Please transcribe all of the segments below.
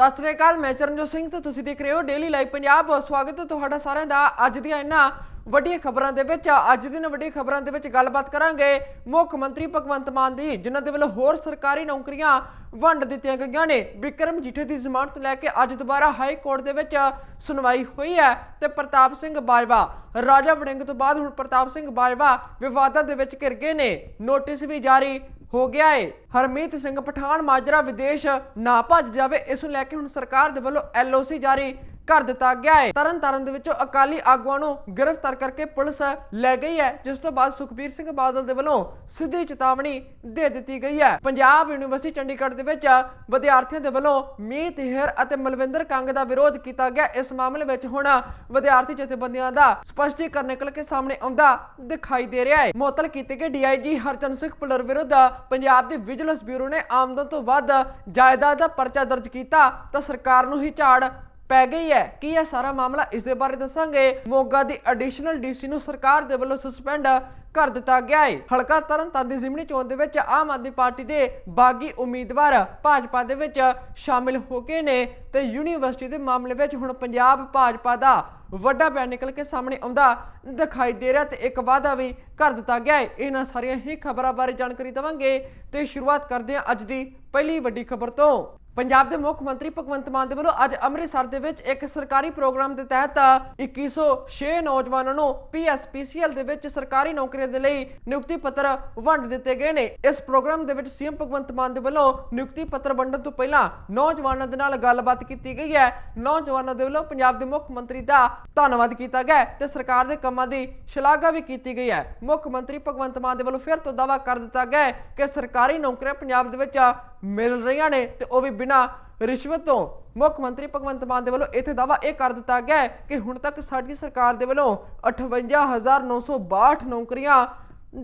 ਸਤਿ ਸ੍ਰੀ ਅਕਾਲ, ਮੈਂ ਚਰਨਜੋਤ ਸਿੰਘ ਤੇ ਤੁਸੀਂ ਦੇਖ ਰਹੇ ਹੋ ਡੇਲੀ ਲਾਈਵ ਪੰਜਾਬ ਸਵਾਗਤ ਹੈ ਤੁਹਾਡਾ ਸਾਰਿਆਂ ਦਾ ਅੱਜ ਦੀਆਂ ਇਹਨਾਂ ਵੱਡੀਆਂ ਖਬਰਾਂ ਦੇ ਵਿੱਚ। ਅੱਜ ਦੀਆਂ ਵੱਡੀਆਂ ਖਬਰਾਂ ਦੇ ਵਿੱਚ ਗੱਲਬਾਤ ਕਰਾਂਗੇ ਮੁੱਖ ਮੰਤਰੀ ਭਗਵੰਤ ਮਾਨ ਦੀ, ਜਿਨ੍ਹਾਂ ਦੇ ਵੱਲੋਂ ਹੋਰ ਸਰਕਾਰੀ ਨੌਕਰੀਆਂ ਵੰਡ ਦਿੱਤੀਆਂ ਗਈਆਂ ਨੇ। ਵਿਕਰਮ ਜੀਠੇ ਦੀ ਜ਼ਮਾਨਤ ਲੈ ਕੇ ਅੱਜ ਦੁਬਾਰਾ ਹਾਈ ਕੋਰਟ ਦੇ ਵਿੱਚ ਸੁਣਵਾਈ ਹੋਈ ਹੈ ਤੇ ਪ੍ਰਤਾਪ ਸਿੰਘ ਬਾਜਵਾ, ਰਾਜਾ ਵੜਿੰਗ ਤੋਂ ਬਾਅਦ ਹੁਣ ਪ੍ਰਤਾਪ ਸਿੰਘ ਬਾਜਵਾ ਵਿਵਾਦਾਂ ਦੇ ਵਿੱਚ ਘਿਰ ਗਏ ਨੇ। ਨੋਟਿਸ ਵੀ ਜਾਰੀ। ਹੋ ਗਿਆ ਏ। ਹਰਮੀਤ ਸਿੰਘ ਪਠਾਨ ਮਾਜਰਾ ਵਿਦੇਸ਼ ਨਾ ਭੱਜ ਜਾਵੇ, ਇਸ ਨੂੰ ਲੈ ਕੇ ਹੁਣ ਸਰਕਾਰ ਦੇ ਵੱਲੋਂ ਐਲਓਸੀ ਜਾਰੀ। ਕਰ ਦਿੱਤਾ ਗਿਆ ਹੈ। ਤਰਨ ਤਾਰਨ ਦੇ ਵਿੱਚੋਂ ਅਕਾਲੀ ਆਗੂਆਂ ਨੂੰ ਗ੍ਰਿਫਤਾਰ ਕਰਕੇ ਪੁਲਿਸ ਲੈ ਗਈ ਹੈ। ਜਿਸ ਤੋਂ ਬਾਅਦ ਸੁਖਬੀਰ ਸਿੰਘ ਬਾਦਲ ਦੇ ਵੱਲੋਂ ਸਿੱਧੀ ਚੇਤਾਵਨੀ ਦੇ ਦਿੱਤੀ ਗਈ ਹੈ। ਪੰਜਾਬ ਯੂਨੀਵਰਸਿਟੀ ਚੰਡੀਗੜ੍ਹ ਦੇ ਵਿੱਚ ਵਿਦਿਆਰਥੀਆਂ ਦੇ ਵੱਲੋਂ ਮੀਤ, ਹੇਰ ਅਤੇ ਮਲਵਿੰਦਰ ਕੰਗ ਦਾ ਵਿਰੋਧ ਕੀਤਾ ਗਿਆ। ਇਸ ਮਾਮਲੇ ਵਿੱਚ ਹੁਣ ਵਿਦਿਆਰਥੀ ਜਥੇਬੰਦੀਆਂ ਦਾ ਸਪਸ਼ਟੀਕਰਨ ਨਿਕਲ ਕੇ ਸਾਹਮਣੇ ਆਉਂਦਾ ਦਿਖਾਈ ਦੇ ਰਿਹਾ ਹੈ। ਮੁਅੱਤਲ ਕੀਤੇ ਗਏ ਡੀਆਈਜੀ ਹਰਚੰਦ ਸਿੰਘ ਪੁਲਰ ਵਿਰੁੱਧ ਪੰਜਾਬ ਦੇ ਵਿਜੀਲੈਂਸ ਬਿਊਰੋ ਨੇ ਆਮਦਨ ਤੋਂ ਵੱਧ ਜਾਇਦਾਦ ਦਾ ਪਰਚਾ ਦਰਜ ਕੀਤਾ। ਤਾਂ ਸਰਕਾਰ ਨੂੰ ਹੀ ਝਾੜ ਪੈ ਗਈ ਹੈ। ਕੀ ਇਹ ਸਾਰਾ ਮਾਮਲਾ ਇਸ ਦੇ ਬਾਰੇ ਦੱਸਾਂਗੇ? ਮੋਗਾ ਦੀ ਐਡੀਸ਼ਨਲ ਡੀਸੀ ਨੂੰ ਸਰਕਾਰ ਦੇ ਵੱਲੋਂ ਸਸਪੈਂਡ ਕਰ ਦਿੱਤਾ ਗਿਆ ਹੈ ਹਲਕਾ ਤਰਨਤਾਰਨ ਦੀ ਜ਼ਿਮਨੀ ਚੋਣ ਦੇ ਵਿੱਚ ਆਮ ਆਦਮੀ ਪਾਰਟੀ ਦੇ ਬਾਗੀ ਉਮੀਦਵਾਰ ਭਾਜਪਾ ਦੇ ਵਿੱਚ ਸ਼ਾਮਿਲ ਹੋ ਗਏ ਨੇ ਤੇ ਯੂਨੀਵਰਸਿਟੀ ਦੇ ਮਾਮਲੇ ਵਿੱਚ ਹੁਣ ਪੰਜਾਬ ਭਾਜਪਾ ਦਾ ਵੱਡਾ ਬਿਆਨ ਨਿਕਲ ਕੇ ਸਾਹਮਣੇ ਆਉਂਦਾ ਦਿਖਾਈ ਦੇ ਰਿਹਾ ਤੇ ਇੱਕ ਵਾਅਦਾ ਵੀ ਕਰ ਦਿੱਤਾ ਗਿਆ ਹੈ ਇਹਨਾਂ ਸਾਰੀਆਂ ਹੀ ਖਬਰਾਂ ਬਾਰੇ ਜਾਣਕਾਰੀ ਦਵਾਂਗੇ ਤੇ ਸ਼ੁਰੂਆਤ ਕਰਦੇ ਹਾਂ ਅੱਜ ਦੀ ਪਹਿਲੀ ਵੱਡੀ ਖਬਰ ਤੋਂ। ਪੰਜਾਬ ਦੇ ਮੁੱਖ ਮੰਤਰੀ ਭਗਵੰਤ ਮਾਨ ਦੇ ਵੱਲੋਂ ਅੱਜ ਅੰਮ੍ਰਿਤਸਰ ਦੇ ਵਿੱਚ ਇੱਕ ਸਰਕਾਰੀ ਪ੍ਰੋਗਰਾਮ ਦੇ ਤਹਿਤ 2106 ਨੌਜਵਾਨਾਂ ਨੂੰ ਪੀਐਸਪੀਸੀਐਲ ਦੇ ਵਿੱਚ ਸਰਕਾਰੀ ਨੌਕਰੀਆਂ ਦੇ ਲਈ ਨਿਯੁਕਤੀ ਪੱਤਰ ਵੰਡ ਦਿੱਤੇ ਗਏ ਨੇ। ਇਸ ਪ੍ਰੋਗਰਾਮ ਦੇ ਵਿੱਚ ਸੀਐਮ ਭਗਵੰਤ ਮਾਨ ਦੇ ਵੱਲੋਂ ਨਿਯੁਕਤੀ ਪੱਤਰ ਵੰਡਣ ਤੋਂ ਪਹਿਲਾਂ ਨੌਜਵਾਨਾਂ ਦੇ ਨਾਲ ਗੱਲਬਾਤ ਕੀਤੀ ਗਈ ਹੈ। ਨੌਜਵਾਨਾਂ ਦੇ ਵੱਲੋਂ ਪੰਜਾਬ ਦੇ ਮੁੱਖ ਮੰਤਰੀ ਦਾ ਧੰਨਵਾਦ ਕੀਤਾ ਗਿਆ ਹੈ ਤੇ ਸਰਕਾਰ ਦੇ ਕੰਮਾਂ ਦੀ ਸ਼ਲਾਘਾ ਵੀ ਕੀਤੀ ਗਈ ਹੈ। ਮੁੱਖ ਮੰਤਰੀ ਭਗਵੰਤ ਮਾਨ ਦੇ ਵੱਲੋਂ ਫਿਰ ਤੋਂ ਦਾਅਵਾ ਕਰ ਦਿੱਤਾ ਗਿਆ ਕਿ ਸਰਕਾਰੀ ਨੌਕਰੀਆਂ ਪੰਜਾਬ ਦੇ ਵਿੱਚ ਮਿਲ ਰਹੀਆਂ ਨੇ ਤੇ ਉਹ ਵੀ ਬਿਨਾਂ ਰਿਸ਼ਵਤ ਤੋਂ ਮੁੱਖ ਮੰਤਰੀ ਭਗਵੰਤ ਮਾਨ ਦੇ ਵੱਲੋਂ ਇੱਥੇ ਦਾਅਵਾ ਇਹ ਕਰ ਦਿੱਤਾ ਗਿਆ ਕਿ ਹੁਣ ਤੱਕ ਸਾਡੀ ਸਰਕਾਰ ਦੇ ਵੱਲੋਂ 58962 ਨੌਕਰੀਆਂ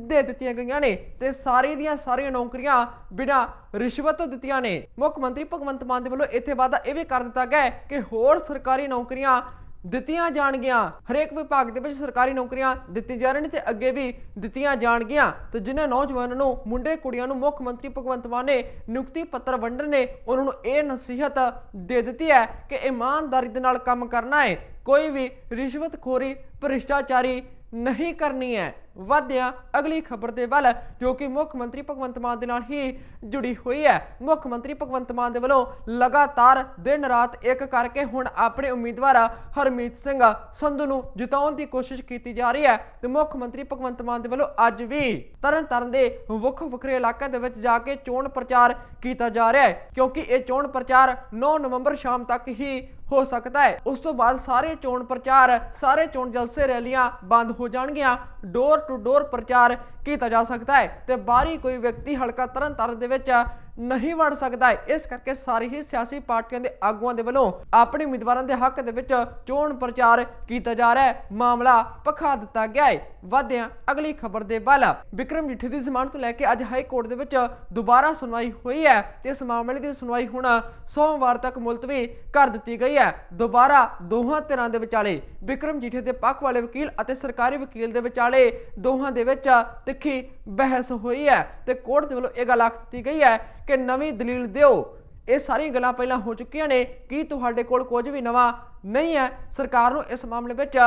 ਦੇ ਦਿੱਤੀਆਂ ਗਈਆਂ ਨੇ ਤੇ ਸਾਰੀ ਦੀਆਂ ਸਾਰੀਆਂ ਨੌਕਰੀਆਂ ਬਿਨਾਂ ਰਿਸ਼ਵਤ ਤੋਂ ਦਿੱਤੀਆਂ ਨੇ। ਮੁੱਖ ਮੰਤਰੀ ਭਗਵੰਤ ਮਾਨ ਦੇ ਵੱਲੋਂ ਇੱਥੇ ਵਾਅਦਾ ਇਹ ਵੀ ਕਰ ਦਿੱਤਾ ਗਿਆ ਕਿ ਹੋਰ ਸਰਕਾਰੀ ਨੌਕਰੀਆਂ ਦਿੱਤੀਆਂ ਜਾਣਗੀਆਂ। ਹਰੇਕ ਵਿਭਾਗ ਦੇ ਵਿੱਚ ਸਰਕਾਰੀ ਨੌਕਰੀਆਂ ਦਿੱਤੀ ਜਾ ਰਹੀਆਂ ਨੇ ਤੇ ਅੱਗੇ ਵੀ ਦਿੱਤੀਆਂ ਜਾਣਗੀਆਂ। ਤੇ ਜਿਨ੍ਹਾਂ ਨੌਜਵਾਨਾਂ ਨੂੰ ਮੁੰਡੇ, ਕੁੜੀਆਂ ਨੂੰ ਮੁੱਖ ਮੰਤਰੀ ਭਗਵੰਤ ਮਾਨ ਨੇ ਨਿਯੁਕਤੀ ਪੱਤਰ ਵੰਡਣ ਨੇ, ਉਹਨਾਂ ਨੂੰ ਇਹ ਨਸੀਹਤ ਦੇ ਦਿੱਤੀ ਹੈ ਕਿ ਇਮਾਨਦਾਰੀ ਦੇ ਨਾਲ ਕੰਮ ਕਰਨਾ ਹੈ। ਕੋਈ ਵੀ ਰਿਸ਼ਵਤਖੋਰੀ, ਭ੍ਰਿਸ਼ਟਾਚਾਰੀ ਨਹੀਂ ਕਰਨੀ ਹੈ। ਵਧਿਆ ਅਗਲੀ ਖਬਰ ਦੇ ਵੱਲ, ਜੋ ਕਿ ਮੁੱਖ ਮੰਤਰੀ ਭਗਵੰਤ ਮਾਨ ਦੇ ਨਾਲ ਹੀ ਜੁੜੀ ਹੋਈ ਹੈ। ਮੁੱਖ ਮੰਤਰੀ ਭਗਵੰਤ ਮਾਨ ਦੇ ਵੱਲੋਂ ਲਗਾਤਾਰ ਦਿਨ ਰਾਤ ਇੱਕ ਕਰਕੇ ਹੁਣ ਆਪਣੇ ਉਮੀਦਵਾਰ ਹਰਮੀਤ ਸਿੰਘ ਸੰਧੂ ਨੂੰ ਜਿਤਾਉਣ ਦੀ ਕੋਸ਼ਿਸ਼ ਕੀਤੀ ਜਾ ਰਹੀ ਹੈ ਤੇ ਮੁੱਖ ਮੰਤਰੀ ਭਗਵੰਤ ਮਾਨ ਦੇ ਵੱਲੋਂ ਅੱਜ ਵੀ ਤਰਨਤਾਰਨ ਦੇ ਵੱਖ ਵੱਖਰੇ ਇਲਾਕਿਆਂ ਦੇ ਵਿੱਚ ਜਾ ਕੇ ਚੋਣ ਪ੍ਰਚਾਰ ਕੀਤਾ ਜਾ ਰਿਹਾ ਹੈ, ਕਿਉਂਕਿ ਇਹ ਚੋਣ ਪ੍ਰਚਾਰ 9 ਨਵੰਬਰ ਸ਼ਾਮ ਤੱਕ ਹੀ ਹੋ ਸਕਦਾ ਹੈ। ਉਸ ਤੋਂ ਬਾਅਦ ਸਾਰੇ ਚੋਣ ਪ੍ਰਚਾਰ, ਸਾਰੇ ਚੋਣ ਜਲਸੇ ਰੈਲੀਆਂ ਬੰਦ ਹੋ ਜਾਣਗੀਆਂ। ਡੋਰ ਡੋਰ ਪ੍ਰਚਾਰ ਕੀਤਾ ਜਾ ਸਕਦਾ ਹੈ ਤੇ ਬਾਹਰੀ ਕੋਈ ਵਿਅਕਤੀ ਹਲਕਾ ਤਰਨਤਾਰਨ ਦੇ ਵਿੱਚ ਨਹੀਂ ਵੜ ਸਕਦਾ। ਹੈ ਇਸ ਕਰਕੇ ਸਾਰੀ ਹੀ ਸਿਆਸੀ ਪਾਰਟੀਆਂ ਦੇ ਆਗੂਆਂ ਦੇ ਵੱਲੋਂ ਆਪਣੇ ਉਮੀਦਵਾਰਾਂ ਦੇ ਹੱਕ ਦੇ ਵਿੱਚ ਚੋਣ ਪ੍ਰਚਾਰ ਕੀਤਾ ਜਾ ਰਿਹਾ ਹੈ। ਮਾਮਲਾ ਪਖਾ ਦਿੱਤਾ ਗਿਆ ਹੈ। ਵਧਿਆ ਅਗਲੀ ਖਬਰ ਦੇ ਵੱਲ ਵਿਕਰਮ ਜਿੱਠੀ ਦੀ ਜ਼ਮਾਨਤ ਤੋਂ ਲੈ ਕੇ ਅੱਜ ਹਾਈ ਕੋਰਟ ਦੇ ਵਿੱਚ ਦੁਬਾਰਾ ਸੁਣਵਾਈ ਹੋਈ ਹੈ ਤੇ ਇਸ ਮਾਮਲੇ ਦੀ ਸੁਣਵਾਈ ਹੁਣ ਸੋਮਵਾਰ ਤੱਕ ਮੁਲਤਵੀ ਕਰ ਦਿੱਤੀ ਗਈ ਹੈ। ਦੁਬਾਰਾ ਦੋਹਾਂ ਧਿਰਾਂ ਦੇ ਵਿਚਾਲੇ ਵਿਕਰਮ ਜਿੱਠੀ ਦੇ ਪੱਖ ਵਾਲੇ ਵਕੀਲ ਅਤੇ ਸਰਕਾਰੀ ਵਕੀਲ ਦੇ ਵਿਚਾਲੇ ਦੋਹਾਂ ਦੇ ਵਿੱਚ ਤਿੱਖੀ ਬਹਿਸ ਹੋਈ ਹੈ ਤੇ ਕੋਰਟ ਦੇ ਵੱਲੋਂ ਇਹ ਗੱਲ ਆਖ ਦਿੱਤੀ ਗਈ ਹੈ ਕਿ ਨਵੀਂ ਦਲੀਲ ਦਿਓ। ਇਹ ਸਾਰੀਆਂ ਗੱਲਾਂ ਪਹਿਲਾਂ ਹੋ ਚੁੱਕੀਆਂ ਨੇ। ਕੀ ਤੁਹਾਡੇ ਕੋਲ ਕੁਝ ਵੀ ਨਵਾਂ ਨਹੀਂ ਹੈ? ਸਰਕਾਰ ਨੂੰ ਇਸ ਮਾਮਲੇ ਵਿੱਚ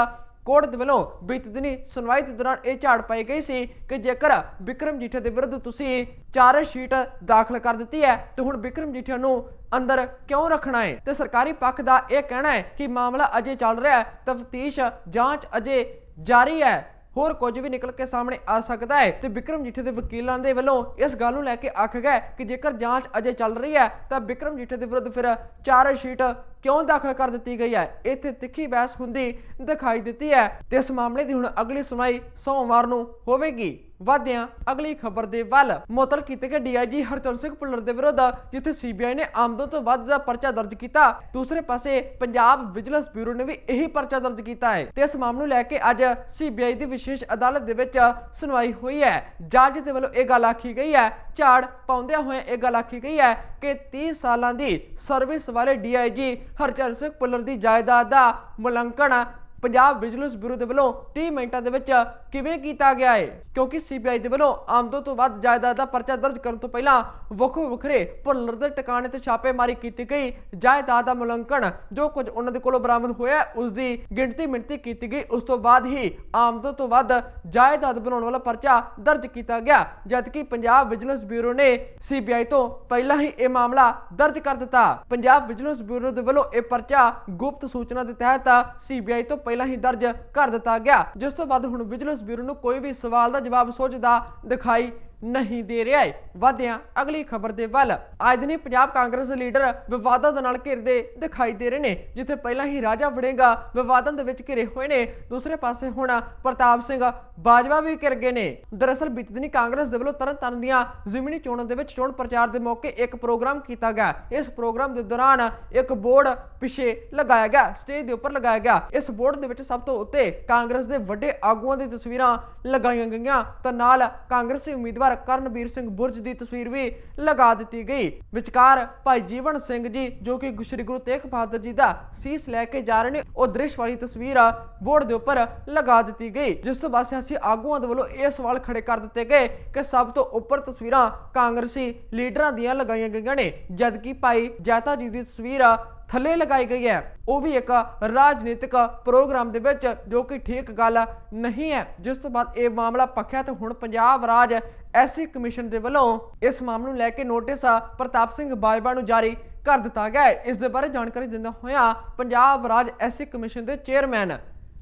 ਕੋਰਟ ਦੇ ਵੱਲੋਂ ਬੀਤੇ ਦਿਨੀ ਸੁਣਵਾਈ ਦੇ ਦੌਰਾਨ ਇਹ ਝਾੜ ਪਾਈ ਗਈ ਸੀ ਕਿ ਜੇਕਰ ਵਿਕਰਮ ਜੀਠੇ ਦੇ ਵਿਰੁੱਧ ਤੁਸੀਂ ਚਾਰਜ ਸ਼ੀਟ ਦਾਖਲ ਕਰ ਦਿੱਤੀ ਹੈ, ਤੇ ਹੁਣ ਵਿਕਰਮ ਜੀਠੇ ਨੂੰ ਅੰਦਰ ਕਿਉਂ ਰੱਖਣਾ ਹੈ? ਤੇ ਸਰਕਾਰੀ ਪੱਖ ਦਾ ਇਹ ਕਹਿਣਾ ਹੈ ਕਿ ਮਾਮਲਾ ਅਜੇ ਚੱਲ ਰਿਹਾ ਹੈ, ਤਫਤੀਸ਼ ਜਾਂਚ ਅਜੇ ਜਾਰੀ ਹੈ। ਹੋਰ ਕੁਝ ਵੀ ਨਿਕਲ ਕੇ ਸਾਹਮਣੇ ਆ ਸਕਦਾ ਹੈ। ਤੇ ਵਿਕਰਮ ਜੀਠੇ ਦੇ ਵਕੀਲਾਂ ਦੇ ਵੱਲੋਂ ਇਸ ਗੱਲ ਨੂੰ ਲੈ ਕੇ ਆਖਿਆ ਗਿਆ ਕਿ ਜੇਕਰ ਜਾਂਚ ਅਜੇ ਚੱਲ ਰਹੀ ਹੈ, ਤਾਂ ਵਿਕਰਮ ਜੀਠੇ ਦੇ ਵਿਰੁੱਧ ਫਿਰ ਚਾਰਜ ਸ਼ੀਟ ਕਿਉਂ ਦਾਖਲ ਕਰ ਦਿੱਤੀ ਗਈ ਹੈ? ਇੱਥੇ ਤਿੱਖੀ ਬਹਿਸ ਹੁੰਦੀ ਦਿਖਾਈ ਦਿੱਤੀ ਹੈ। ਤੇ ਇਸ ਮਾਮਲੇ ਦੀ ਹੁਣ ਅਗਲੀ ਸੁਣਵਾਈ ਸੋਮਵਾਰ ਨੂੰ ਹੋਵੇਗੀ। ਵਾਦਿਆਂ ਅਗਲੀ ਖਬਰ ਦੇ ਵੱਲ। ਮੁਅੱਤਲ ਕੀਤੇ ਗਏ ਡੀਆਈਜੀ ਹਰਚੰਦ ਸਿੰਘ ਭੁੱਲਰ ਦੇ ਵਿਰੁੱਧ, ਜਿੱਥੇ ਸੀਬੀਆਈ ਨੇ ਆਮਦਨ ਤੋਂ ਵੱਧ ਦਾ ਪਰਚਾ ਦਰਜ ਕੀਤਾ। ਦੂਸਰੇ ਪਾਸੇ, ਪੰਜਾਬ ਵਿਜੀਲੈਂਸ ਬਿਊਰੋ ਨੇ ਵੀ ਇਹੀ ਪਰਚਾ ਦਰਜ ਕੀਤਾ ਹੈ। ਤੇ ਇਸ ਮਾਮਲੇ ਨੂੰ ਲੈ ਕੇ ਅੱਜ ਸੀਬੀਆਈ ਦੀ ਵਿਸ਼ੇਸ਼ ਅਦਾਲਤ ਦੇ ਵਿੱਚ ਸੁਣਵਾਈ ਹੋਈ ਹੈ। ਜੱਜ ਦੇ ਵੱਲੋਂ ਇਹ ਗੱਲ ਆਖੀ ਗਈ ਹੈ, ਝਾੜ ਪਾਉਂਦਿਆਂ ਹੋਏ ਇਹ ਗੱਲ ਆਖੀ ਗਈ ਹੈ ਕਿ 30 ਸਾਲਾਂ ਦੀ ਸਰਵਿਸ ਵਾਲੇ ਡੀਆਈਜੀ ਹਰਚਰਨ ਸਿੰਘ ਭੁੱਲਰ ਦੀ ਜਾਇਦਾਦ ਦਾ ਮੁਲਾਂਕਣ ਪੰਜਾਬ ਵਿਜੀਲੈਂਸ ਬਿਊਰੋ ਦੇ ਵੱਲੋਂ 30 ਮਿੰਟਾਂ ਦੇ ਵਿੱਚ ਕਿਵੇਂ ਕੀਤਾ ਗਿਆ ਹੈ ਕਿਉਂਕਿ ਸੀਬੀਆਈ ਦੇ ਵੱਲੋਂ ਆਮਦੋ ਤੋਂ ਵੱਧ ਜਾਇਦਾਦ ਦਾ ਪਰਚਾ ਦਰਜ ਕਰਨ ਤੋਂ ਪਹਿਲਾਂ ਵੱਖੋ ਵੱਖਰੇ ਭੁੱਲਰ ਦੇ ਟਿਕਾਣੇ ਤੇ ਛਾਪੇਮਾਰੀ ਕੀਤੀ ਗਈ। ਜਾਇਦਾਦ ਦਾ ਮੁਲਾਂਕਣ ਜੋ ਕੁਝ ਉਹਨਾਂ ਦੇ ਕੋਲੋਂ ਬਰਾਮਦ ਹੋਇਆ, ਉਸ ਦੀ ਗਿਣਤੀ ਮਿਣਤੀ ਕੀਤੀ ਗਈ। ਉਸ ਤੋਂ ਬਾਅਦ ਹੀ ਆਮਦਨ ਤੋਂ ਵੱਧ ਜਾਇਦਾਦ ਬਣਾਉਣ ਵਾਲਾ ਪਰਚਾ ਦਰਜ ਕੀਤਾ ਗਿਆ, ਜਦਕਿ ਪੰਜਾਬ ਵਿਜੀਲੈਂਸ ਬਿਊਰੋ ਨੇ ਸੀਬੀਆਈ ਤੋਂ ਪਹਿਲਾਂ ਹੀ ਇਹ ਮਾਮਲਾ ਦਰਜ ਕਰ ਦਿੱਤਾ। ਪੰਜਾਬ ਵਿਜੀਲੈਂਸ ਬਿਊਰੋ ਦੇ ਵੱਲੋਂ ਇਹ ਪਰਚਾ ਗੁਪਤ ਸੂਚਨਾ ਦੇ ਤਹਿਤ ਸੀਬੀਆਈ ਤੋਂ ਪਹਿਲਾਂ ਹੀ ਦਰਜ ਕਰ ਦਿੱਤਾ ਗਿਆ, ਜਿਸ ਤੋਂ ਬਾਅਦ ਹੁਣ ਵਿਜੀਲੈਂਸ ਬਿਊਰੋ ਨੂੰ ਕੋਈ ਵੀ ਸਵਾਲ ਦਾ ਜਵਾਬ ਸੋਚਦਾ ਦਿਖਾਈ ਨਹੀਂ ਦੇ ਰਿਹਾ ਹੈ ਵਧਿਆਂ, ਅਗਲੀ ਖਬਰ ਦੇ ਵੱਲ। ਅੱਜ ਦਿਨੀ ਪੰਜਾਬ ਕਾਂਗਰਸ ਲੀਡਰ ਵਿਵਾਦਾਂ ਦੇ ਨਾਲ ਘਿਰਦੇ ਦਿਖਾਈ ਦੇ ਰਹੇ ਨੇ, ਜਿੱਥੇ ਪਹਿਲਾਂ ਹੀ ਰਾਜਾ ਵੜੇਗਾ, ਵਿਵਾਦਾਂ ਦੇ ਵਿੱਚ ਘਿਰੇ ਹੋਏ ਨੇ। ਦੂਸਰੇ ਪਾਸੇ ਹੁਣ ਪ੍ਰਤਾਪ ਸਿੰਘ ਬਾਜਵਾ ਵੀ ਘਿਰ ਗਏ ਨੇ। ਦਰਅਸਲ ਬੀਤੀ ਦਿਨੀ ਕਾਂਗਰਸ ਦੇ ਵੱਲੋਂ ਤਰਨਤਾਰਨ ਦੀਆਂ ਜ਼ਿਮਨੀ ਚੋਣਾਂ ਦੇ ਵਿੱਚ ਚੋਣ ਪ੍ਰਚਾਰ ਦੇ ਮੌਕੇ ਇੱਕ ਪ੍ਰੋਗਰਾਮ ਕੀਤਾ ਗਿਆ। ਇਸ ਪ੍ਰੋਗਰਾਮ ਦੇ ਦੌਰਾਨ ਇੱਕ ਬੋਰਡ ਪਿੱਛੇ ਲਗਾਇਆ ਗਿਆ, ਸਟੇਜ ਦੇ ਉੱਪਰ ਲਗਾਇਆ ਗਿਆ। ਇਸ ਬੋਰਡ ਦੇ ਵਿੱਚ ਸਭ ਤੋਂ ਉੱਤੇ ਕਾਂਗਰਸ ਦੇ ਵੱਡੇ ਆਗੂਆਂ ਦੀ ਤਸਵੀਰਾਂ ਲਗਾਈਆਂ ਗਈਆਂ। ਤਾਂ ਨਾਲ ਕਾਂਗਰਸੀ ਉਮੀਦਵਾਰ ਕਰਨਵੀਰ ਸਿੰਘ ਬੁਰਜ ਦੀ ਤਸਵੀਰ ਵੀ ਲਗਾ ਦਿੱਤੀ ਗਈ। ਵਿਚਕਾਰ ਭਾਈ ਜੀਵਨ ਸਿੰਘ ਜੀ, ਜੋ ਕਿ ਸ੍ਰੀ ਗੁਰੂ ਤੇਗ ਬਹਾਦਰ ਜੀ ਦਾ ਸੀਸ ਲੈ ਕੇ ਜਾ ਰਹੇ ਨੇ, ਉਹ ਦ੍ਰਿਸ਼ ਵਾਲੀ ਤਸਵੀਰ ਬੋਰਡ ਦੇ ਉੱਪਰ ਲਗਾ ਦਿੱਤੀ ਗਈ। ਜਿਸ ਤੋਂ ਬਾਅਦ ਸਿਆਸੀ ਆਗੂਆਂ ਦੇ ਵੱਲੋਂ ਇਹ ਸਵਾਲ ਖੜੇ ਕਰ ਦਿੱਤੇ ਗਏ ਕਿ ਸਭ ਤੋਂ ਉੱਪਰ ਤਸਵੀਰਾਂ ਕਾਂਗਰਸੀ ਲੀਡਰਾਂ ਦੀਆਂ ਲਗਾਈਆਂ ਗਈਆਂ ਨੇ, ਜਦਕਿ ਭਾਈ ਜੈਤਾ ਜੀ ਦੀ ਤਸਵੀਰ ਥੱਲੇ ਲਗਾਈ ਗਈ ਹੈ। ਉਹ ਵੀ ਇੱਕ ਰਾਜਨੀਤਿਕ ਪ੍ਰੋਗਰਾਮ ਦੇ ਵਿੱਚ, ਜੋ ਕਿ ਠੀਕ ਗੱਲ ਨਹੀਂ ਹੈ। ਜਿਸ ਤੋਂ ਬਾਅਦ ਇਹ ਮਾਮਲਾ ਪੱਖਿਆ ਤੇ ਹੁਣ ਪੰਜਾਬ ਰਾਜ ਐਸਸੀ ਕਮਿਸ਼ਨ ਦੇ ਵੱਲੋਂ ਇਸ ਮਾਮਲੇ ਨੂੰ ਲੈ ਕੇ ਨੋਟਿਸ ਪ੍ਰਤਾਪ ਸਿੰਘ ਬਾਜਵਾ ਨੂੰ ਜਾਰੀ ਕਰ ਦਿੱਤਾ ਗਿਆ ਹੈ। ਇਸ ਦੇ ਬਾਰੇ ਜਾਣਕਾਰੀ ਦਿੰਦਾ ਹੋਇਆ ਪੰਜਾਬ ਰਾਜ ਐਸਸੀ ਕਮਿਸ਼ਨ ਦੇ ਚੇਅਰਮੈਨ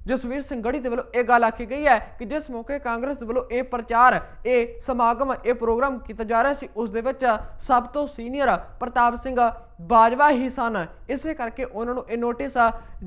ਜਸਵੀਰ ਸਿੰਘ ਗੜੀ ਦੇ ਵੱਲੋਂ ਇਹ ਗੱਲ ਆਖੀ ਗਈ ਹੈ ਕਿ ਜਿਸ ਮੌਕੇ ਕਾਂਗਰਸ ਦੇ ਵੱਲੋਂ ਇਹ ਪ੍ਰਚਾਰ, ਇਹ ਸਮਾਗਮ, ਇਹ ਪ੍ਰੋਗਰਾਮ ਕੀਤਾ ਜਾ ਰਿਹਾ ਸੀ, ਉਸ ਦੇ ਵਿੱਚ ਸਭ ਤੋਂ ਸੀਨੀਅਰ ਪ੍ਰਤਾਪ ਸਿੰਘ ਬਾਜਵਾ ਹੀ ਸਨ। ਇਸੇ ਕਰਕੇ ਉਹਨਾਂ ਨੂੰ ਇਹ ਨੋਟਿਸ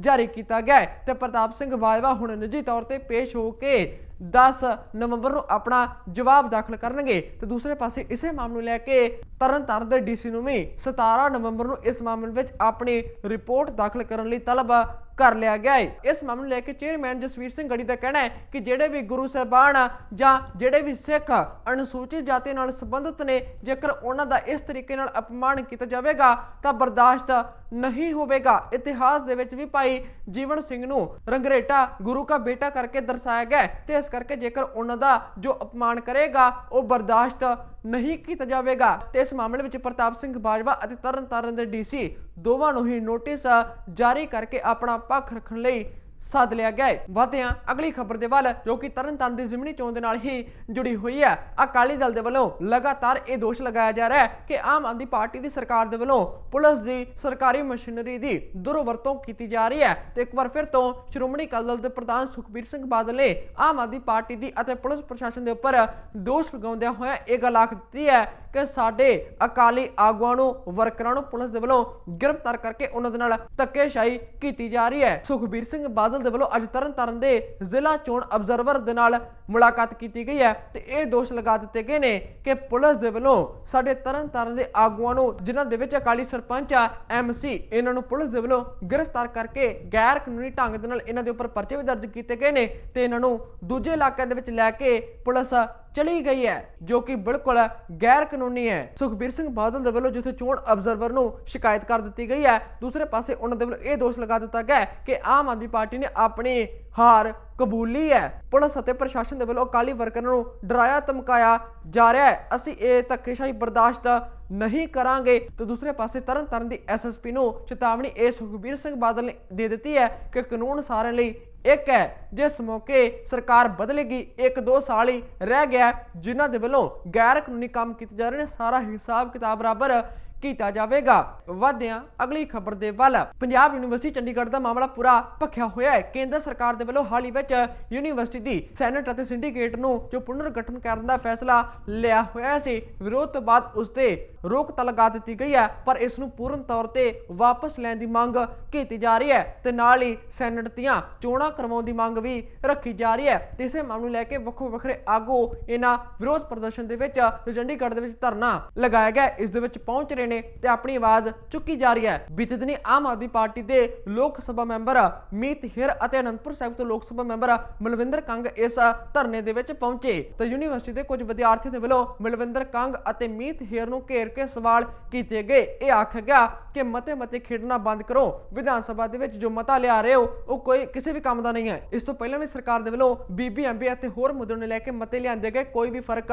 ਜਾਰੀ ਕੀਤਾ ਗਿਆ ਹੈ ਤੇ ਪ੍ਰਤਾਪ ਸਿੰਘ ਬਾਜਵਾ ਹੁਣ ਨਿੱਜੀ ਤੌਰ ਤੇ ਪੇਸ਼ ਹੋ ਕੇ 10 ਨਵੰਬਰ ਨੂੰ ਆਪਣਾ ਜਵਾਬ ਦਾਖਲ ਕਰਨਗੇ। ਤੇ ਦੂਸਰੇ ਪਾਸੇ ਇਸੇ ਮਾਮਲੇ ਨੂੰ ਲੈ ਕੇ ਤਰਨਤਾਰਨ ਦੇ ਡੀਸੀ ਨੂੰ ਵੀ 17 ਨਵੰਬਰ ਨੂੰ ਇਸ ਮਾਮਲੇ ਵਿੱਚ ਆਪਣੀ ਰਿਪੋਰਟ ਦਾਖਲ ਕਰਨ ਲਈ ਤਲਬ ਕਰ ਲਿਆ ਗਿਆ ਹੈ ਇਸ ਮਾਮਲੇ ਨੂੰ ਲੈ ਕੇ ਚੇਅਰਮੈਨ ਜਸਵੀਰ ਸਿੰਘ ਗੜੀ ਦਾ ਕਹਿਣਾ ਹੈ ਕਿ ਜਿਹੜੇ ਵੀ ਗੁਰੂ ਸਾਹਿਬਾਨ ਜਾਂ ਜਿਹੜੇ ਵੀ ਸਿੱਖ ਅਨੁਸੂਚਿਤ ਜਾਤੀ ਨਾਲ ਸੰਬੰਧਿਤ ਨੇ, ਜੇਕਰ ਉਹਨਾਂ ਦਾ ਇਸ ਤਰੀਕੇ ਨਾਲ ਅਪਮਾਨ ਕੀਤਾ ਜਾਵੇਗਾ, ਤਾਂ ਬਰਦਾਸ਼ਤ ਨਹੀਂ ਹੋਵੇਗਾ। ਇਤਿਹਾਸ ਦੇ ਵਿੱਚ ਵੀ ਭਾਈ ਜੀਵਨ ਸਿੰਘ ਨੂੰ ਰੰਗਰੇਟਾ ਗੁਰੂ ਦਾ ਬੇਟਾ ਕਰਕੇ ਦਰਸਾਇਆ ਗਿਆ ਹੈ ਤੇ ਇਸ ਕਰਕੇ ਜੇਕਰ ਉਹਨਾਂ ਦਾ ਜੋ ਅਪਮਾਨ ਕਰੇਗਾ, ਉਹ ਬਰਦਾਸ਼ਤ ਨਹੀਂ ਕੀਤਾ ਜਾਵੇਗਾ। ਤੇ ਇਸ ਮਾਮਲੇ ਵਿੱਚ ਪ੍ਰਤਾਪ ਸਿੰਘ ਬਾਜਵਾ ਅਤੇ ਤਰਨਤਾਰਨ ਦੇ ਡੀਸੀ ਦੋਵਾਂ ਨੂੰ ਹੀ ਨੋਟਿਸ ਜਾਰੀ ਕਰਕੇ ਆਪਣਾ ਪੱਖ ਰੱਖਣ ਲਈ ਸੱਦ ਲਿਆ ਗਿਆ ਹੈ ਵਧਦੇ ਹਾਂ ਅਗਲੀ ਖਬਰ ਦੇ ਵੱਲ ਜੋ ਕਿ ਤਰਨਤਾਰਨ ਦੀ ਜ਼ਿਮਨੀ ਚੋਣ ਦੇ ਨਾਲ ਹੀ ਜੁੜੀ ਹੋਈ ਹੈ। ਅਕਾਲੀ ਦਲ ਦੇ ਵੱਲੋਂ ਲਗਾਤਾਰ ਇਹ ਦੋਸ਼ ਲਗਾਇਆ ਜਾ ਰਿਹਾ ਹੈ ਕਿ ਆਮ ਆਦਮੀ ਪਾਰਟੀ ਦੀ ਸਰਕਾਰ ਦੇ ਵੱਲੋਂ ਪੁਲਿਸ ਦੀ ਸਰਕਾਰੀ ਮਸ਼ੀਨਰੀ ਦੀ ਦੁਰਵਰਤੋਂ ਕੀਤੀ ਜਾ ਰਹੀ ਹੈ ਤੇ ਇੱਕ ਵਾਰ ਫਿਰ ਤੋਂ ਸ਼੍ਰੋਮਣੀ ਅਕਾਲੀ ਦਲ ਦੇ ਪ੍ਰਧਾਨ ਸੁਖਬੀਰ ਸਿੰਘ ਬਾਦਲ ਨੇ ਆਮ ਆਦਮੀ ਪਾਰਟੀ ਦੀ ਅਤੇ ਪੁਲਿਸ ਪ੍ਰਸ਼ਾਸਨ ਦੇ ਉੱਪਰ ਦੋਸ਼ ਲਗਾਉਂਦਿਆਂ ਹੋਇਆ ਇਹ ਗੱਲ ਆਖ ਦਿੱਤੀ ਹੈ ਕਿ ਸਾਡੇ ਅਕਾਲੀ ਆਗੂਆਂ ਨੂੰ, ਵਰਕਰਾਂ ਨੂੰ ਪੁਲਿਸ ਦੇ ਵੱਲੋਂ ਗ੍ਰਿਫਤਾਰ ਕਰਕੇ ਉਹਨਾਂ ਦੇ ਨਾਲ ਧੱਕੇਸ਼ਾਹੀ ਕੀਤੀ ਜਾ ਰਹੀ ਹੈ। ਸੁਖਬੀਰ ਸਿੰਘ ਬਾਦਲ ਦੇ ਵੱਲੋਂ ਅੱਜ ਤਰਨਤਾਰਨ ਦੇ ਜ਼ਿਲ੍ਹਾ ਚੋਣ ਅਬਜ਼ਰਵਰ ਦੇ ਨਾਲ ਮੁਲਾਕਾਤ ਕੀਤੀ ਗਈ ਹੈ ਤੇ ਇਹ ਦੋਸ਼ ਲਗਾ ਦਿੱਤੇ ਗਏ ਨੇ ਕਿ ਪੁਲਿਸ ਦੇ ਵੱਲੋਂ ਸਾਡੇ ਤਰਨਤਾਰਨ ਦੇ ਆਗੂਆਂ ਨੂੰ, ਜਿਨ੍ਹਾਂ ਦੇ ਵਿੱਚ ਅਕਾਲੀ ਸਰਪੰਚ ਆ ਐਮਸੀ ਇਹਨਾਂ ਨੂੰ ਪੁਲਿਸ ਦੇ ਵੱਲੋਂ ਗ੍ਰਿਫਤਾਰ ਕਰਕੇ ਗੈਰ ਕਾਨੂੰਨੀ ਢੰਗ ਦੇ ਨਾਲ ਇਹਨਾਂ ਦੇ ਉੱਪਰ ਪਰਚੇ ਵੀ ਦਰਜ ਕੀਤੇ ਗਏ ਨੇ ਤੇ ਇਹਨਾਂ ਨੂੰ ਦੂਜੇ ਇਲਾਕਿਆਂ ਦੇ ਵਿੱਚ ਲੈ ਕੇ ਪੁਲਿਸ ਚਲੀ ਗਈ ਹੈ, ਜੋ ਕਿ ਬਿਲਕੁਲ ਗੈਰ ਕਾਨੂੰਨੀ ਹੈ। ਸੁਖਬੀਰ ਸਿੰਘ ਬਾਦਲ ਦੇ ਵੱਲੋਂ ਜਿੱਥੇ ਚੋਣ ਅਬਜ਼ਰਵਰ ਨੂੰ ਸ਼ਿਕਾਇਤ ਕਰ ਦਿੱਤੀ ਗਈ ਹੈ, ਦੂਸਰੇ ਪਾਸੇ ਉਹਨਾਂ ਦੇ ਵੱਲੋਂ ਇਹ ਦੋਸ਼ ਲਗਾ ਦਿੱਤਾ ਗਿਆ ਕਿ ਆਮ ਆਦਮੀ ਪਾਰਟੀ ਨੇ ਆਪਣੀ ਹਾਰ ਕਬੂਲੀ ਹੈ। ਪੁਲਿਸ ਅਤੇ ਪ੍ਰਸ਼ਾਸਨ ਦੇ ਵੱਲੋਂ ਅਕਾਲੀ ਵਰਕਰਾਂ ਨੂੰ ਡਰਾਇਆ, ਧਮਕਾਇਆ ਜਾ ਰਿਹਾ ਹੈ। ਅਸੀਂ ਇਹ ਧੱਕੇਸ਼ਾਹੀ ਬਰਦਾਸ਼ਤ ਨਹੀਂ ਕਰਾਂਗੇ। ਤੇ ਦੂਸਰੇ ਪਾਸੇ ਤਰਨ ਤਾਰਨ ਦੀ ਐਸਐਸਪੀ ਨੂੰ ਚੇਤਾਵਨੀ ਇਹ ਸੁਖਬੀਰ ਸਿੰਘ ਬਾਦਲ ਨੇ ਦੇ ਦਿੱਤੀ ਹੈ ਕਿ ਕਾਨੂੰਨ ਸਾਰਿਆਂ ਲਈ ਇੱਕ ਹੈ ਜਿਸ ਮੌਕੇ ਸਰਕਾਰ ਬਦਲੇਗੀ ਇੱਕ ਦੋ ਸਾਲ ਹੀ ਰਹਿ ਗਿਆ ਹੈ, ਜਿਨ੍ਹਾਂ ਦੇ ਵੱਲੋਂ ਗੈਰ ਕਾਨੂੰਨੀ ਕੰਮ ਕੀਤੇ ਜਾ ਰਹੇ ਨੇ ਸਾਰਾ ਹਿਸਾਬ ਕਿਤਾਬ ਬਰਾਬਰ ਕੀਤਾ ਜਾਵੇਗਾ। ਵਧਿਆਂ ਅਗਲੀ ਖਬਰ ਦੇ ਵੱਲ, ਪੰਜਾਬ ਯੂਨੀਵਰਸਿਟੀ ਚੰਡੀਗੜ੍ਹ ਦਾ ਮਾਮਲਾ ਪੂਰਾ ਭਖਿਆ ਹੋਇਆ ਹੈ। ਕੇਂਦਰ ਸਰਕਾਰ ਦੇ ਵੱਲੋਂ ਹਾਲ ਹੀ ਵਿੱਚ ਯੂਨੀਵਰਸਿਟੀ ਦੀ ਸੈਨੇਟ ਅਤੇ ਸਿੰਡੀਕੇਟ ਨੂੰ ਜੋ ਪੁਨਰ ਗਠਨ ਕਰਨ ਦਾ ਫੈਸਲਾ ਲਿਆ ਹੋਇਆ ਸੀ, ਵਿਰੋਧ ਤੋਂ ਬਾਅਦ ਉਸ ਤੇ ਰੋਕ ਤਾਂ ਲਗਾ ਦਿੱਤੀ ਗਈ ਹੈ, ਪਰ ਇਸ ਨੂੰ ਪੂਰਨ ਤੌਰ ਤੇ ਵਾਪਸ ਲੈਣ ਦੀ ਮੰਗ ਕੀਤੀ ਜਾ ਰਹੀ ਹੈ ਤੇ ਨਾਲ ਹੀ ਸੈਨੇਟ ਦੀਆਂ ਚੋਣਾਂ ਕਰਵਾਉਣ ਦੀ ਮੰਗ ਵੀ ਰੱਖੀ ਜਾ ਰਹੀ ਹੈ। ਤੇ ਇਸੇ ਮਾਮਲੇ ਨੂੰ ਲੈ ਕੇ ਵੱਖੋ ਵੱਖਰੇ ਆਗੂ ਇਹਨਾਂ ਵਿਰੋਧ ਪ੍ਰਦਰਸ਼ਨ ਦੇ ਵਿੱਚ ਚੰਡੀਗੜ੍ਹ ਦੇ ਵਿੱਚ ਧਰਨਾ ਲਗਾਇਆ ਗਿਆ ਹੈ। ਇਸ ਦੇ ਵਿੱਚ ਪਹੁੰਚ ਰਹੇ ਨੇ ਤੇ ਆਪਣੀ ਆਵਾਜ਼ ਚੁੱਕੀ ਜਾ ਰਹੀ ਹੈ। ਬੀਤੇ ਦਿਨੀ ਆਮ ਆਦਮੀ ਪਾਰਟੀ ਦੇ ਲੋਕ ਸਭਾ ਮੈਂਬਰ ਮੀਤ ਹਿਰ ਅਤੇ ਅਨੰਦਪੁਰ ਸਾਹਿਬ ਤੋਂ ਲੋਕ ਸਭਾ ਮੈਂਬਰ ਮਲਵਿੰਦਰ ਕੰਗ ਇਸ ਧਰਨੇ ਦੇ ਵਿੱਚ ਪਹੁੰਚੇ। ਤੇ ਯੂਨੀਵਰਸਿਟੀ ਦੇ ਕੁਝ ਵਿਦਿਆਰਥੀਆਂ ਦੇ ਵੱਲੋਂ ਮਲਵਿੰਦਰ ਕੰਗ ਅਤੇ ਮੀਤ ਹਿਰ ਨੂੰ ਘੇਰ ਕੇ ਸਵਾਲ ਕੀਤੇ ਗਏ। ਇਹ ਆਖਿਆ ਗਿਆ ਕਿ ਮਤੇ ਮਤੇ ਖੇਡਣਾ ਬੰਦ ਕਰੋ। ਵਿਧਾਨ ਸਭਾ ਦੇ ਵਿੱਚ ਜੋ ਮਤਾ ਲਿਆ ਰਹੇ ਹੋ, ਉਹ ਕੋਈ ਕਿਸੇ ਵੀ ਕੰਮ ਦਾ ਨਹੀਂ ਹੈ। ਇਸ ਤੋਂ ਪਹਿਲਾਂ ਵੀ ਸਰਕਾਰ ਦੇ ਵੱਲੋਂ ਬੀਬੀਐਮਬੀ ਅਤੇ ਹੋਰ ਮੁੱਦਿਆਂ ਨੂੰ ਲੈ ਕੇ ਮਤੇ ਲਿਆਂਦੇ ਗਏ। ਕੋਈ ਵੀ ਫ਼ਰਕ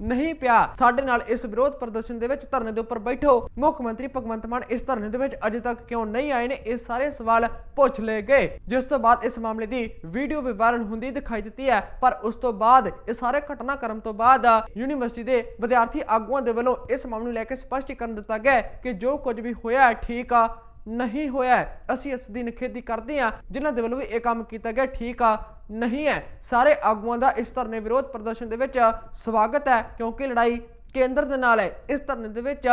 ਨਹੀਂ ਪਿਆ। ਸਾਡੇ ਨਾਲ ਇਸ ਵਿਰੋਧ ਪ੍ਰਦਰਸ਼ਨ ਦੇ ਵਿੱਚ ਧਰਨੇ ਦੇ ਉੱਪਰ ਬੈਠੋ। ਮੁੱਖ ਮੰਤਰੀ ਭਗਵੰਤ ਮਾਨ ਇਸ ਧਰਨੇ ਦੇ ਵਿੱਚ ਅਜੇ ਤੱਕ ਕਿਉਂ ਨਹੀਂ ਆਏ ਨੇ, ਇਹ ਸਾਰੇ ਸਵਾਲ ਪੁੱਛ ਲਏ ਗਏ। ਜਿਸ ਤੋਂ ਬਾਅਦ ਇਸ ਮਾਮਲੇ ਦੀ ਵੀਡੀਓ ਵੀ ਵਾਇਰਲ ਹੁੰਦੀ ਦਿਖਾਈ ਦਿੱਤੀ ਹੈ। ਪਰ ਉਸ ਤੋਂ ਬਾਅਦ, ਇਹ ਸਾਰੇ ਘਟਨਾਕ੍ਰਮ ਤੋਂ ਬਾਅਦ ਯੂਨੀਵਰਸਿਟੀ ਦੇ ਵਿਦਿਆਰਥੀ ਆਗੂਆਂ ਦੇ ਵੱਲੋਂ ਇਸ ਮਾਮਲੇ ਨੂੰ ਲੈ ਕੇ ਸਪਸ਼ਟੀਕਰਨ ਦਿੱਤਾ ਗਿਆ ਕਿ ਜੋ ਕੁਝ ਵੀ ਹੋਇਆ ਹੈ, ਠੀਕ ਆ। ਨਹੀਂ ਹੋਇਆ ਅਸੀਂ ਇਸ ਦੀ ਨਿਖੇਧੀ ਕਰਦੇ ਹਾਂ। ਜਿਨ੍ਹਾਂ ਦੇ ਵੱਲੋਂ ਵੀ ਇਹ ਕੰਮ ਕੀਤਾ ਗਿਆ, ਠੀਕ ਆ, ਨਹੀਂ ਹੈ। ਸਾਰੇ ਆਗੂਆਂ ਦਾ ਇਸ ਧਰਨੇ ਵਿਰੋਧ ਪ੍ਰਦਰਸ਼ਨ ਦੇ ਵਿੱਚ ਸਵਾਗਤ ਹੈ, ਕਿਉਂਕਿ ਲੜਾਈ ਕੇਂਦਰ ਦੇ ਨਾਲ ਹੈ। ਇਸ ਧਰਨੇ ਦੇ ਵਿੱਚ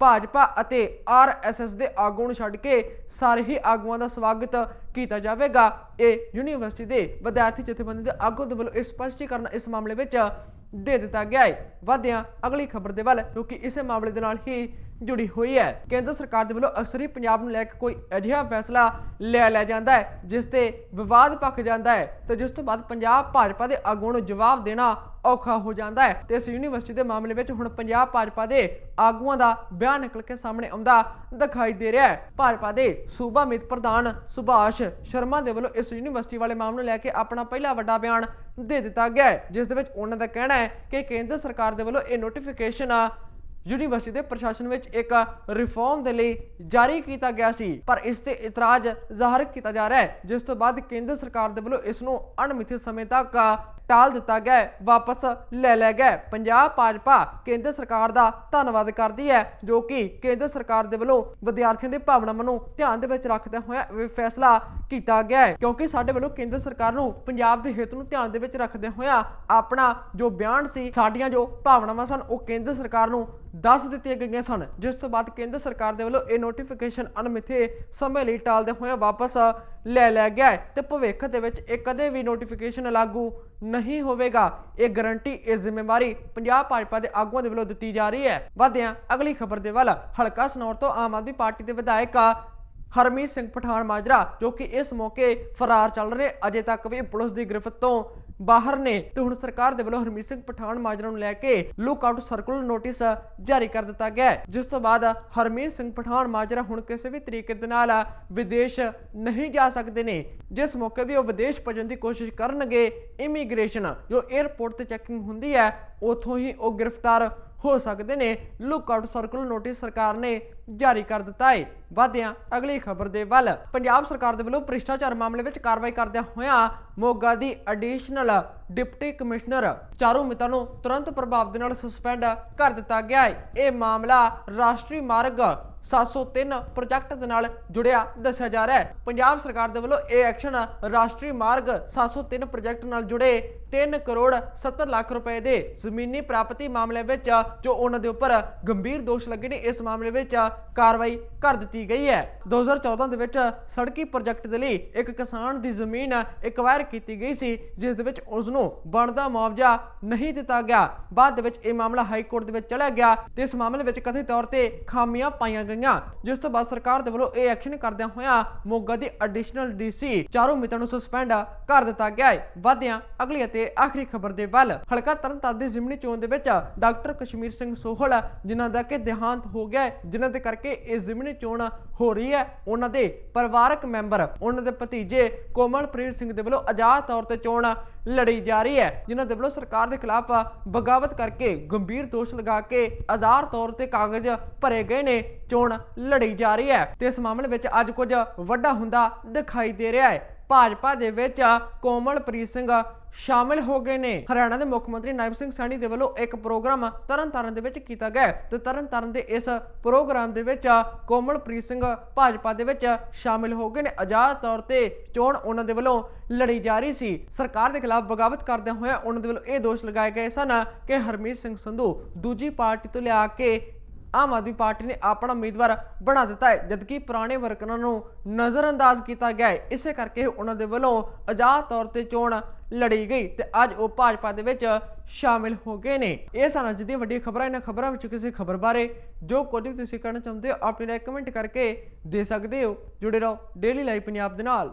ਭਾਜਪਾ ਅਤੇ ਆਰਐਸਐਸ ਦੇ ਆਗੂਆਂ ਨੂੰ ਛੱਡ ਕੇ ਸਾਰੇ ਹੀ ਆਗੂਆਂ ਦਾ ਸਵਾਗਤ ਕੀਤਾ ਜਾਵੇਗਾ। ਇਹ ਯੂਨੀਵਰਸਿਟੀ ਦੇ ਵਿਦਿਆਰਥੀ ਜਥੇਬੰਦੀ ਦੇ ਆਗੂ ਦੇ ਵੱਲੋਂ ਇਹ ਸਪਸ਼ਟੀਕਰਨ ਇਸ ਮਾਮਲੇ ਵਿੱਚ ਦੇ ਦਿੱਤਾ ਗਿਆ ਹੈ ਵਧਿਆਂ ਅਗਲੀ ਖਬਰ ਦੇ ਵੱਲ ਕਿਉਂਕਿ ਇਸੇ ਮਾਮਲੇ ਦੇ ਨਾਲ ਹੀ ਜੁੜੀ ਹੋਈ ਹੈ। ਕੇਂਦਰ ਸਰਕਾਰ ਦੇ ਵੱਲੋਂ ਅਕਸਰ ਹੀ ਪੰਜਾਬ ਨੂੰ ਲੈ ਕੇ ਕੋਈ ਅਜਿਹਾ ਫੈਸਲਾ ਲੈ ਲਿਆ ਜਾਂਦਾ ਹੈ, ਜਿਸ ਤੇ ਵਿਵਾਦ ਪੱਕ ਜਾਂਦਾ ਹੈ ਤੇ ਜਿਸ ਤੋਂ ਬਾਅਦ ਪੰਜਾਬ ਭਾਜਪਾ ਦੇ ਆਗੂਆਂ ਨੂੰ ਜਵਾਬ ਦੇਣਾ ਔਖਾ ਹੋ ਜਾਂਦਾ ਹੈ। ਤੇ ਇਸ ਯੂਨੀਵਰਸਿਟੀ ਦੇ ਮਾਮਲੇ ਵਿੱਚ ਹੁਣ ਪੰਜਾਬ ਭਾਜਪਾ ਦੇ ਆਗੂਆਂ ਦਾ ਬਿਆਨ ਨਿਕਲ ਕੇ ਸਾਹਮਣੇ ਆਉਂਦਾ ਦਿਖਾਈ ਦੇ ਰਿਹਾ ਹੈ। ਭਾਜਪਾ ਦੇ ਸੂਬਾ ਮੀਤ ਪ੍ਰਧਾਨ ਸੁਭਾਸ਼ ਸ਼ਰਮਾ ਦੇ ਵੱਲੋਂ ਇਸ ਯੂਨੀਵਰਸਿਟੀ ਵਾਲੇ ਮਾਮਲੇ ਨੂੰ ਲੈ ਕੇ ਆਪਣਾ ਪਹਿਲਾ ਵੱਡਾ ਬਿਆਨ ਦੇ ਦਿੱਤਾ ਗਿਆ ਹੈ। ਜਿਸ ਦੇ ਵਿੱਚ ਉਹਨਾਂ ਦਾ ਕਹਿਣਾ ਹੈ ਕਿ ਕੇਂਦਰ ਸਰਕਾਰ ਦੇ ਵੱਲੋਂ ਇਹ ਨੋਟੀਫਿਕੇਸ਼ਨ ਆ, ਯੂਨੀਵਰਸਿਟੀ ਦੇ ਪ੍ਰਸ਼ਾਸਨ ਵਿੱਚ ਇੱਕ ਰਿਫਾਰਮ ਦੇ ਲਈ ਜਾਰੀ ਕੀਤਾ ਗਿਆ ਸੀ। ਪਰ ਇਸ ਤੇ ਇਤਰਾਜ਼ ਜ਼ਾਹਰ ਕੀਤਾ ਜਾ ਰਿਹਾ ਹੈ, ਜਿਸ ਤੋਂ ਬਾਅਦ ਕੇਂਦਰ ਸਰਕਾਰ ਦੇ ਵੱਲੋਂ ਇਸ ਨੂੰ ਅਣਮਿੱਥੇ ਸਮੇਂ ਤੱਕ ਟਾਲ ਦਿੱਤਾ ਗਿਆ ਵਾਪਸ ਲੈ ਲਿਆ ਗਿਆ ਪੰਜਾਬ ਭਾਜਪਾ ਕੇਂਦਰ ਸਰਕਾਰ ਦਾ ਧੰਨਵਾਦ ਕਰਦੀ ਹੈ, ਜੋ ਕਿ ਕੇਂਦਰ ਸਰਕਾਰ ਦੇ ਵੱਲੋਂ ਵਿਦਿਆਰਥੀਆਂ ਦੇ ਭਾਵਨਾਵਾਂ ਨੂੰ ਧਿਆਨ ਦੇ ਵਿੱਚ ਰੱਖਦਿਆਂ ਹੋਇਆ ਇਹ ਫੈਸਲਾ ਕੀਤਾ ਗਿਆ ਹੈ। ਕਿਉਂਕਿ ਸਾਡੇ ਵੱਲੋਂ ਕੇਂਦਰ ਸਰਕਾਰ ਨੂੰ ਪੰਜਾਬ ਦੇ ਹਿੱਤ ਨੂੰ ਧਿਆਨ ਦੇ ਵਿੱਚ ਰੱਖਦਿਆਂ ਹੋਇਆ ਆਪਣਾ ਜੋ ਬਿਆਨ ਸੀ, ਸਾਡੀਆਂ ਜੋ ਭਾਵਨਾਵਾਂ ਸਨ, ਉਹ ਕੇਂਦਰ ਸਰਕਾਰ ਨੂੰ ਦੱਸ ਦਿੱਤੀਆਂ ਗਈਆਂ ਸਨ। ਜਿਸ ਤੋਂ ਬਾਅਦ ਕੇਂਦਰ ਸਰਕਾਰ ਦੇ ਵੱਲੋਂ ਇਹ ਨੋਟੀਫਿਕੇਸ਼ਨ ਅਣਮਿੱਥੇ ਸਮੇਂ ਲਈ ਟਾਲਦੇ ਹੋਏ ਵਾਪਸ ਲੈ ਲਿਆ ਗਿਆ ਹੈ ਤੇ ਭਵਿੱਖ ਦੇ ਵਿੱਚ ਇਹ ਕਦੇ ਵੀ ਨੋਟੀਫਿਕੇਸ਼ਨ ਲਾਗੂ ਨਹੀਂ ਹੋਵੇਗਾ। ਇਹ ਗਾਰੰਟੀ ਇਹ ਜ਼ਿੰਮੇਵਾਰੀ ਪੰਜਾਬ ਭਾਜਪਾ ਦੇ ਆਗੂਆਂ ਦੇ ਵੱਲੋਂ ਦਿੱਤੀ ਜਾ ਰਹੀ ਹੈ। ਵਧਿਆਂ ਅਗਲੀ ਖਬਰ ਦੇ ਵੱਲ ਹਲਕਾ ਸਨੌਰ ਤੋਂ ਆਮ ਆਦਮੀ ਪਾਰਟੀ ਦੇ ਵਿਧਾਇਕ ਹਰਮੀਤ ਸਿੰਘ ਪਠਾਨ ਮਾਜਰਾ, ਜੋ ਕਿ ਇਸ ਮੌਕੇ ਫਰਾਰ ਚੱਲ ਰਹੇ, ਅਜੇ ਤੱਕ ਵੀ ਪੁਲਿਸ ਦੀ ਗ੍ਰਿਫਤ ਤੋਂ ਬਾਹਰ ਨੇ। ਤੇ ਹੁਣ ਸਰਕਾਰ ਦੇ ਵੱਲੋਂ ਹਰਮੀਤ ਸਿੰਘ ਪਠਾਨ ਮਾਜਰਾ ਨੂੰ ਲੈ ਕੇ ਲੁੱਕ ਆਊਟ ਸਰਕੂਲਰ ਨੋਟਿਸ ਜਾਰੀ ਕਰ ਦਿੱਤਾ ਗਿਆ ਜਿਸ ਤੋਂ ਬਾਅਦ ਹਰਮੀਤ ਸਿੰਘ ਪਠਾਨ ਮਾਜਰਾ ਹੁਣ ਕਿਸੇ ਵੀ ਤਰੀਕੇ ਦੇ ਨਾਲ ਵਿਦੇਸ਼ ਨਹੀਂ ਜਾ ਸਕਦੇ ਨੇ। ਜਿਸ ਮੌਕੇ ਵੀ ਉਹ ਵਿਦੇਸ਼ ਭੇਜਣ ਦੀ ਕੋਸ਼ਿਸ਼ ਕਰਨਗੇ ਇਮੀਗ੍ਰੇਸ਼ਨ ਜੋ 에ਅਰਪੋਰਟ ਤੇ ਚੈਕਿੰਗ ਹੁੰਦੀ ਹੈ, ਉਥੋਂ ਹੀ ਉਹ ਗ੍ਰਿਫਤਾਰ ਹੋ ਸਕਦੇ ਨੇ। ਲੁੱਕ ਆਊਟ ਸਰਕੂਲਰ ਨੋਟਿਸ ਸਰਕਾਰ ਨੇ ਜਾਰੀ ਕਰ ਦਿੱਤਾ ਹੈ। ਵਧਿਆਂ, ਅਗਲੀ ਖਬਰ ਦੇ ਵੱਲ। ਪੰਜਾਬ ਸਰਕਾਰ ਦੇ ਵੱਲੋਂ ਭ੍ਰਿਸ਼ਟਾਚਾਰ ਮਾਮਲੇ ਵਿੱਚ ਕਾਰਵਾਈ ਕਰਦਿਆਂ ਹੋਇਆਂ ਮੋਗਾ ਦੀ additional deputy commissioner Charu Mittal ਨੂੰ ਤੁਰੰਤ ਪ੍ਰਭਾਵ ਦੇ ਨਾਲ ਸਸਪੈਂਡ ਕਰ ਦਿੱਤਾ ਗਿਆ ਹੈ। ਇਹ ਮਾਮਲਾ ਰਾਸ਼ਟਰੀ ਮਾਰਗ 703 ਪ੍ਰੋਜੈਕਟ ਦੇ ਨਾਲ ਜੁੜਿਆ ਦੱਸਿਆ ਜਾ ਰਿਹਾ ਹੈ। ਪੰਜਾਬ ਸਰਕਾਰ ਦੇ ਵੱਲੋਂ ਇਹ ਐਕਸ਼ਨ ਰਾਸ਼ਟਰੀ ਮਾਰਗ 703 ਪ੍ਰੋਜੈਕਟ ਨਾਲ ਜੁੜੇ 3 ਕਰੋੜ 70 ਲੱਖ ਰੁਪਏ ਦੇ ਜ਼ਮੀਨੀ ਪ੍ਰਾਪਤੀ ਮਾਮਲੇ ਵਿੱਚ ਜੋ ਉਹਨਾਂ ਦੇ ਉੱਪਰ ਗੰਭੀਰ ਦੋਸ਼ ਲੱਗੇ ਨੇ, ਇਸ ਮਾਮਲੇ ਵਿੱਚ ਕਾਰਵਾਈ ਕਰ ਦਿੱਤੀ ਗਈ ਹੈ। 2014 ਦੇ ਵਿੱਚ ਸੜਕੀ ਪ੍ਰੋਜੈਕਟ ਦੇ ਲਈ ਇੱਕ ਕਿਸਾਨ ਦੀ ਜ਼ਮੀਨ ਐਕਵਾਇਰ ਕੀਤੀ ਗਈ ਸੀ, ਜਿਸ ਦੇ ਵਿੱਚ ਉਸ ਨੂੰ ਬਣਦਾ ਮੁਆਵਜ਼ਾ ਨਹੀਂ ਦਿੱਤਾ ਗਿਆ। ਬਾਅਦ ਦੇ ਵਿੱਚ ਇਹ ਮਾਮਲਾ ਹਾਈ ਕੋਰਟ ਦੇ ਵਿੱਚ ਚਲਾ ਗਿਆ ਤੇ ਇਸ ਮਾਮਲੇ ਵਿੱਚ ਕਥਿਤ ਤੌਰ ਤੇ ਖਾਮੀਆਂ ਪਾਈਆਂ ਗਈਆਂ। ਜਿਸ ਤੋਂ ਬਾਅਦ ਸਰਕਾਰ ਦੇ ਵੱਲੋਂ ਇਹ ਐਕਸ਼ਨ ਕਰਦਿਆਂ ਹੋਇਆਂ ਮੋਗਾ ਦੀ ਐਡੀਸ਼ਨਲ ਡੀਸੀ ਚਾਰੂ ਮਿੱਤਰ ਨੂੰ ਸਸਪੈਂਡ ਕਰ ਦਿੱਤਾ ਗਿਆ ਹੈ। ਵਧਿਆਂ ਅਗਲੀ ਅਤੇ ਆਖਰੀ ਖਬਰ ਦੇ ਵੱਲ ਹਲਕਾ ਤਰਨਤਾਰਨ ਦੀ ਜ਼ਿਮਨੀ ਚੋਣ ਦੇ ਵਿੱਚ ਡਾਕਟਰ ਕਸ਼ਮੀਰ ਸਿੰਘ ਸੋਹਲ, ਜਿਨ੍ਹਾਂ ਦਾ ਕਿ ਦੇਹਾਂਤ ਹੋ ਗਿਆ ਜਿਨ੍ਹਾਂ ਦੇ ਕਰਕੇ ਇਹ ਜ਼ਿਮਨੀ ਚੋਣ ਹੋ ਰਹੀ ਹੈ। ਉਹਨਾਂ ਦੇ ਪਰਿਵਾਰਕ ਮੈਂਬਰ, ਉਹਨਾਂ ਦੇ ਭਤੀਜੇ ਕੋਮਲਪ੍ਰੀਤ ਸਿੰਘ ਦੇ ਵੱਲੋਂ ਆਜ਼ਾਦ ਤੌਰ ਤੇ ਚੋਣ ਲੜੀ ਜਾ ਰਹੀ ਹੈ, ਜਿਨ੍ਹਾਂ ਦੇ ਵੱਲੋਂ ਸਰਕਾਰ ਦੇ ਖਿਲਾਫ ਬਗਾਵਤ ਕਰਕੇ ਗੰਭੀਰ ਦੋਸ਼ ਲਗਾ ਕੇ ਆਜ਼ਾਦ ਤੌਰ ਤੇ ਕਾਗਜ਼ ਭਰੇ ਗਏ ਨੇ, ਚੋਣ ਲੜੀ ਜਾ ਰਹੀ ਹੈ। ਤੇ ਇਸ ਮਾਮਲੇ ਵਿੱਚ ਅੱਜ ਕੁਝ ਵੱਡਾ ਹੁੰਦਾ ਦਿਖਾਈ ਦੇ ਰਿਹਾ ਹੈ। ਭਾਜਪਾ ਦੇ ਵਿੱਚ ਕੋਮਲਪ੍ਰੀਤ ਸਿੰਘ ਸ਼ਾਮਿਲ ਹੋ ਗਏ ਨੇ। ਹਰਿਆਣਾ ਦੇ ਮੁੱਖ ਮੰਤਰੀ ਨਾਇਬ ਸਿੰਘ ਸੈਣੀ ਦੇ ਵੱਲੋਂ ਇੱਕ ਪ੍ਰੋਗਰਾਮ ਤਰਨਤਾਰਨ ਦੇ ਵਿੱਚ ਕੀਤਾ ਗਿਆ ਹੈ ਤੇ ਤਰਨਤਾਰਨ ਦੇ ਇਸ ਪ੍ਰੋਗਰਾਮ ਦੇ ਵਿੱਚ ਕੋਮਲਪ੍ਰੀਤ ਸਿੰਘ ਭਾਜਪਾ ਦੇ ਵਿੱਚ ਸ਼ਾਮਿਲ ਹੋ ਗਏ ਨੇ। ਆਜ਼ਾਦ ਤੌਰ ਤੇ ਚੋਣ ਉਹਨਾਂ ਦੇ ਵੱਲੋਂ ਲੜੀ ਜਾ ਰਹੀ ਸੀ। ਸਰਕਾਰ ਦੇ ਖਿਲਾਫ ਬਗਾਵਤ ਕਰਦਿਆਂ ਹੋਇਆ ਉਹਨਾਂ ਦੇ ਵੱਲੋਂ ਇਹ ਦੋਸ਼ ਲਗਾਏ ਗਏ ਸਨ ਕਿ ਹਰਮੀਤ ਸਿੰਘ ਸੰਧੂ ਦੂਜੀ ਪਾਰਟੀ ਤੋਂ ਲਿਆ ਕੇ ਆਮ ਆਦਮੀ ਪਾਰਟੀ ਨੇ ਆਪਣਾ ਉਮੀਦਵਾਰ ਬਣਾ ਦਿੱਤਾ ਹੈ, ਜਦਕਿ ਪੁਰਾਣੇ ਵਰਕਰਾਂ ਨੂੰ ਨਜ਼ਰਅੰਦਾਜ਼ ਕੀਤਾ ਗਿਆ ਹੈ। ਇਸੇ ਕਰਕੇ ਉਹਨਾਂ ਦੇ ਵੱਲੋਂ ਆਜ਼ਾਦ ਤੌਰ ਤੇ ਚੋਣ ਲੜੀ ਗਈ ਤੇ ਅੱਜ ਉਹ ਭਾਜਪਾ ਦੇ ਵਿੱਚ ਸ਼ਾਮਿਲ ਹੋ ਗਏ ਨੇ। ਇਹ ਸਨ ਅੱਜ ਦੀਆਂ ਵੱਡੀਆਂ ਖਬਰਾਂ, ਇਹਨਾਂ ਖਬਰਾਂ ਵਿੱਚ ਕਿਸੇ ਖਬਰ ਬਾਰੇ ਜੋ ਕੁਝ ਵੀ ਤੁਸੀਂ ਕਹਿਣਾ ਚਾਹੁੰਦੇ ਹੋ, ਆਪਣੀ ਰਾਏ ਕਮੈਂਟ ਕਰਕੇ ਦੇ ਸਕਦੇ ਹੋ। ਜੁੜੇ ਰਹੋ ਡੇਲੀ ਲਾਈਵ ਪੰਜਾਬ ਦੇ ਨਾਲ।